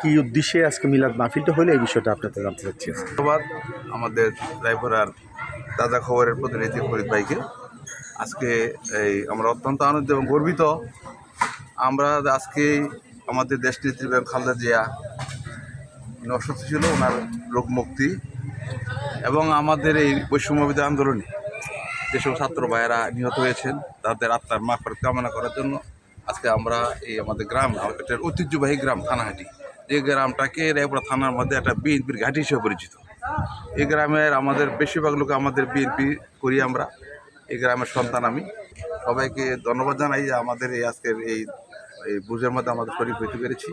কি উদ্দেশ্যে আজকে মিলাদ মাহফিলটা হলে, এই বিষয়টা আপনাদের জানতে চাচ্ছি ধন্যবাদ আমাদের ড্রাইভার তাজা খবরের প্রতিনিধি ফরিদ ভাইকে। আজকে এই আমরা অত্যন্ত আনন্দিত এবং গর্বিত। আমরা আজকে আমাদের দেশ নেত্রী খালেদা জিয়া অসুস্থ ছিল, ওনার রোগ মুক্তি এবং আমাদের এই বৈষম্যবিধি আন্দোলনে যেসব ছাত্র ভাইয়েরা নিহত হয়েছেন, তাদের আত্মার মাফার কামনা করার জন্য আজকে আমরা এই আমাদের গ্রাম একটা ঐতিহ্যবাহী গ্রাম, থানাহাটি। যে গ্রামটাকে রায়পুরা থানার মধ্যে একটা বিএনপির ঘাঁটি হিসেবে পরিচিত। এই গ্রামের আমাদের বেশিরভাগ লোক আমাদের বিএনপি করি আমরা। এই গ্রামের সন্তান আমি। সবাইকে ধন্যবাদ জানাই যে আমাদের এই আজকের এই এই বুঝের মধ্যে আমাদের শরীর হইতে পেরেছি।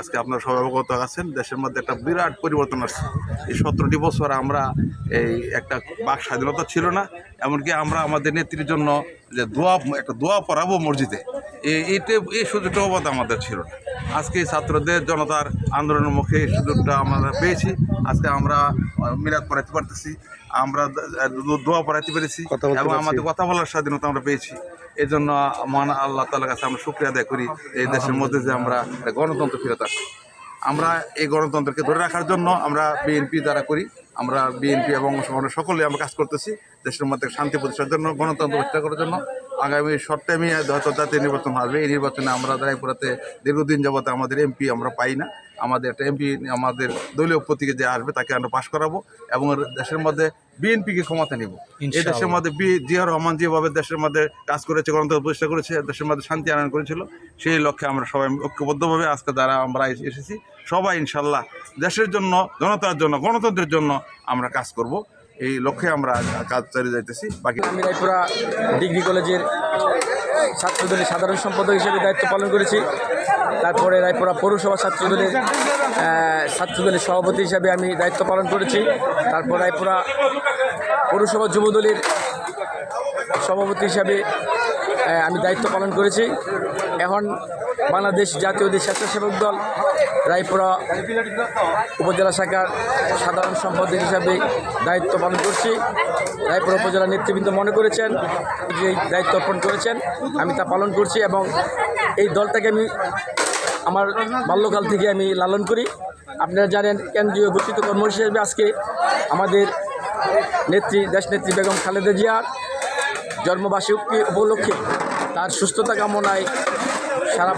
আজকে আপনারা সবাই অবগত আছেন। দেশের মধ্যে একটা বিরাট পরিবর্তন আসছে। এই সতেরোটি বছর আমরা এই একটা বাক স্বাধীনতা ছিল না। এমনকি আমরা আমাদের নেত্রীর জন্য যে দোয়া, একটা দোয়া পড়াবো মসজিদে এই এইটা এই সুযোগটা বোধ আমাদের ছিল না। আজকে ছাত্রদের জনতার আন্দোলনের মুখে এই সুযোগটা আমরা পেয়েছি। আজকে আমরা মিলাদ পড়াইতে পারতেছি। আমরা দোয়া পড়াইতে পেরেছি এবং আমাদের কথা বলার স্বাধীনতা আমরা পেয়েছি। এই জন্য মহান আল্লাহ তালার কাছে আমরা শুক্রিয়া আদায় করি। এই দেশের মধ্যে যে আমরা গণতন্ত্র ফিরত আসছি। আমরা এই গণতন্ত্রকে ধরে রাখার জন্য আমরা বিএনপি দ্বারা করি। আমরা বিএনপি এবং সকলে আমরা কাজ করতেছি। দেশের মধ্যে শান্তি প্রতিষ্ঠার জন্য গণতন্ত্র প্রতিষ্ঠা করার জন্য। আগামী শর্ট টাইমে হয়তো জাতীয় নির্বাচন হবে এই নির্বাচনে আমরা রায়পুরাতে দীর্ঘদিন যাবতে আমাদের এমপি আমরা পাই না। আমাদের একটা এমপি আমাদের দলীয় প্রতীকে যে আসবে তাকে আমরা পাশ করাবো এবং দেশের মধ্যে বিএনপিকে ক্ষমতা নিব। এই দেশের মধ্যে বি- জিয়া রহমান যেভাবে দেশের মধ্যে কাজ করেছে গণতন্ত্র প্রতিষ্ঠা করেছে দেশের মধ্যে শান্তি আনয়ন করেছিল সেই লক্ষ্যে আমরা সবাই ঐক্যবদ্ধভাবে আজকে দ্বারা আমরা এসেছি। সবাই ইনশাল্লাহ দেশের জন্য জনতার জন্য গণতন্ত্রের জন্য আমরা কাজ করব। এই লক্ষ্যে আমরা কাজ চালিয়ে যাইতেছি। বাকি রায়পুরা ডিগ্রি কলেজের ছাত্রদলের সাধারণ সম্পাদক হিসেবে দায়িত্ব পালন করেছি। তারপরে রায়পুরা পৌরসভা ছাত্রদলের ছাত্রদলের সভাপতি হিসাবে আমি দায়িত্ব পালন করেছি। তারপর রায়পুরা পৌরসভা যুবদলের সভাপতি হিসাবে আমি দায়িত্ব পালন করেছি। এখন বাংলাদেশ জাতীয় স্বেচ্ছাসেবক দল, রায়পুরা উপজেলা শাখার সাধারণ সম্পাদক হিসাবে দায়িত্ব পালন করছি। রায়পুরা উপজেলা নেতৃবৃন্দ মনে করেছেন যে দায়িত্ব অর্পণ করেছেন, আমি তা পালন করছি এবং এই দলটাকে আমি আমার বাল্যকাল থেকে আমি লালন করি। আপনারা জানেন, কেন্দ্রীয় গঠিত কর্ম হিসেবে আজকে আমাদের নেত্রী দেশনেত্রী বেগম খালেদা জিয়ার জন্মবার্ষিকী উপলক্ষে তার সুস্থতা কামনায় সারা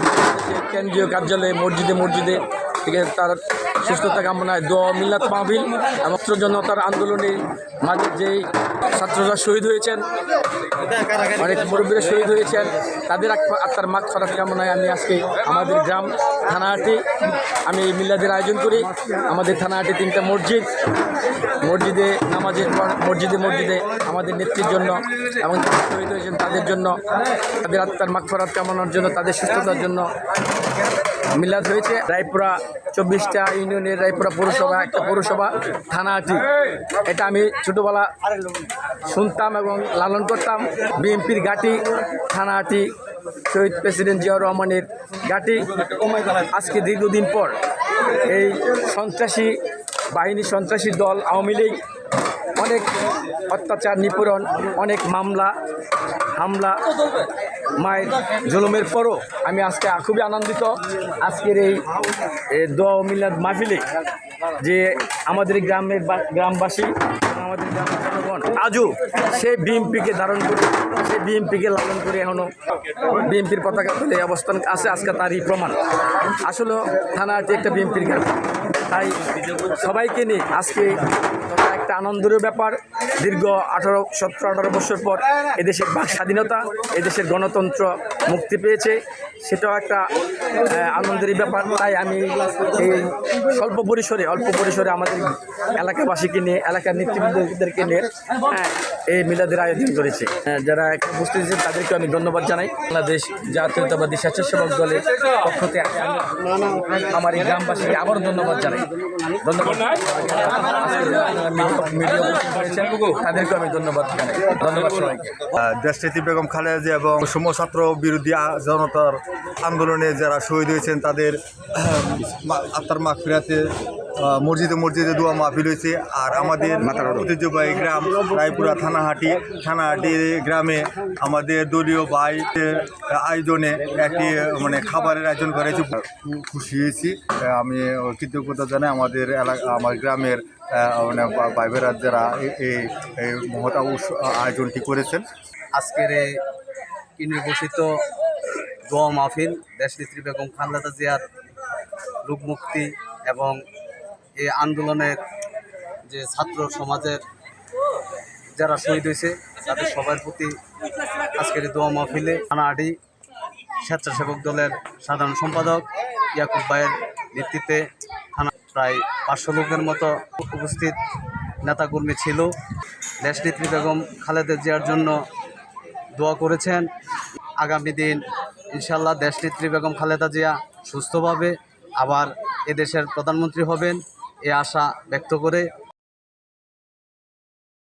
কেন্দ্রীয় কার্যালয়ে মসজিদে মসজিদে থেকে তার সুস্থতা কামনায় দোয়া মিল্লাত মাহবিল ছাত্র জনতার আন্দোলনে মাঝে যেই ছাত্ররা শহীদ হয়েছেন, অনেক মুরব্বীরা শহীদ হয়েছেন, তাদের আত্মা- আত্মার মাঠ ফরাত কামনায় আমি আজকে আমাদের গ্রাম থানাহাটি আমি এই মিল্লাদের আয়োজন করি। আমাদের থানাহাটি তিনটা মসজিদ, মসজিদে নামাজের পর মসজিদে মসজিদে আমাদের নেত্রীর জন্য এবং শহীদ হয়েছেন তাদের জন্য তাদের আত্মার মাগফরাত কামনার জন্য, তাদের সুস্থতার জন্য মিলাদ হয়েছে। রায়পুরা চব্বিশটা ইউনিয়নের রায়পুরা পৌরসভা, একটা পৌরসভা থানাহাটি এটা আমি ছোটোবেলা শুনতাম এবং লালন করতাম। বিএনপির ঘাঁটি থানাহাটি শহীদ প্রেসিডেন্ট জিয়াউর রহমানের ঘাঁটি। আজকে দীর্ঘদিন পর এই সন্ত্রাসী বাহিনী, সন্ত্রাসী দল, আওয়ামী লীগ, অনেক অত্যাচার নিপীড়ন, অনেক মামলা হামলা, মায়ের জুলুমের পরও আমি আজকে খুবই আনন্দিত। আজকের এই দোয়া মিলাদ মাহফিলে যে আমাদের গ্রামের গ্রামবাসী আমাদের গ্রামের জনগণ আজও সেই বিএমপিকে ধারণ করে সেই বিএমপিকে লালন করে এখনও বিএমপির পতাকা তুলে অবস্থান আছে। আজকে তারই প্রমাণ। আসলে থানাটি একটা বিএমপির গ্রাম। তাই সবাইকে নিয়ে আজকে একটা আনন্দের ব্যাপার। দীর্ঘ আঠারো সতেরো আঠারো বছর পর এদেশের বাক স্বাধীনতা এদেশের গণতন্ত্র মুক্তি পেয়েছে সেটাও একটা আহ, আনন্দেরই ব্যাপার। তাই আমি এই স্বল্প পরিসরে অল্প পরিসরে আমাদের এলাকাবাসীকে নিয়ে এলাকার নেতৃবৃন্দদেরকে নিয়ে হ্যাঁ, এই মিলাদের আয়োজন করেছে। হ্যাঁ, যারা এখানে উপস্থিত আছেন তাদেরকে আমি ধন্যবাদ জানাই। বাংলাদেশ জাতীয়তাবাদী স্বেচ্ছাসেবক দলের পক্ষ থেকে আমার এই গ্রামবাসীকে আবারও ধন্যবাদ জানাই। ধন্যবাদ। তাদেরকে আমি ধন্যবাদ জানাই। ধন্যবাদ সবাইকে। দেশনেত্রী বেগম খালেদা এবং সম ছাত্র বিরোধী জনতার আন্দোলনে যারা শহীদ হয়েছেন তাদের মা- আত্মার মাগ ফিরাতে মসজিদে মসজিদে দোয়া মাহফিল হয়েছে। আর আমাদের ঐতিহ্যবাহী গ্রাম রায়পুরা থানাহাটি। থানাহাটি গ্রামে আমাদের দলীয় ভাইদের আয়োজনে একটি মানে খাবারের আয়োজন করা হয়েছে খু- খুশি হয়েছি। আমি কৃতজ্ঞতা জানাই আমাদের এলাকা, আমার গ্রামের মানে বা- ভাই বোনেরা যারা এই- মহৎ আয়োজনটি করেছেন। আজকের এই ইউনিভার্সিত দোয়া মাহফিল দেশনেত্রী বেগম খালেদা জিয়ার রোগ মুক্তি এবং এই আন্দোলনের যে ছাত্র সমাজের যারা শহীদ হয়েছে, তাদের সবার প্রতি আজকের দোয়া মাহফিলে থানাহাটি স্বেচ্ছাসেবক দলের সাধারণ সম্পাদক ইয়াকুব ভাইয়ের নেতৃত্বে থানা প্রায় পাঁচশো লোকের মতো উপস্থিত নেতাকর্মী ছিল। দেশনেত্রী বেগম খালেদা জিয়ার জন্য দোয়া করেছেন। আগামী দিন ইনশাল্লাহ দেশনেত্রী বেগম খালেদা জিয়া সুস্থভাবে আবার এদেশের প্রধানমন্ত্রী হবেন। এ আশা ব্যক্ত করে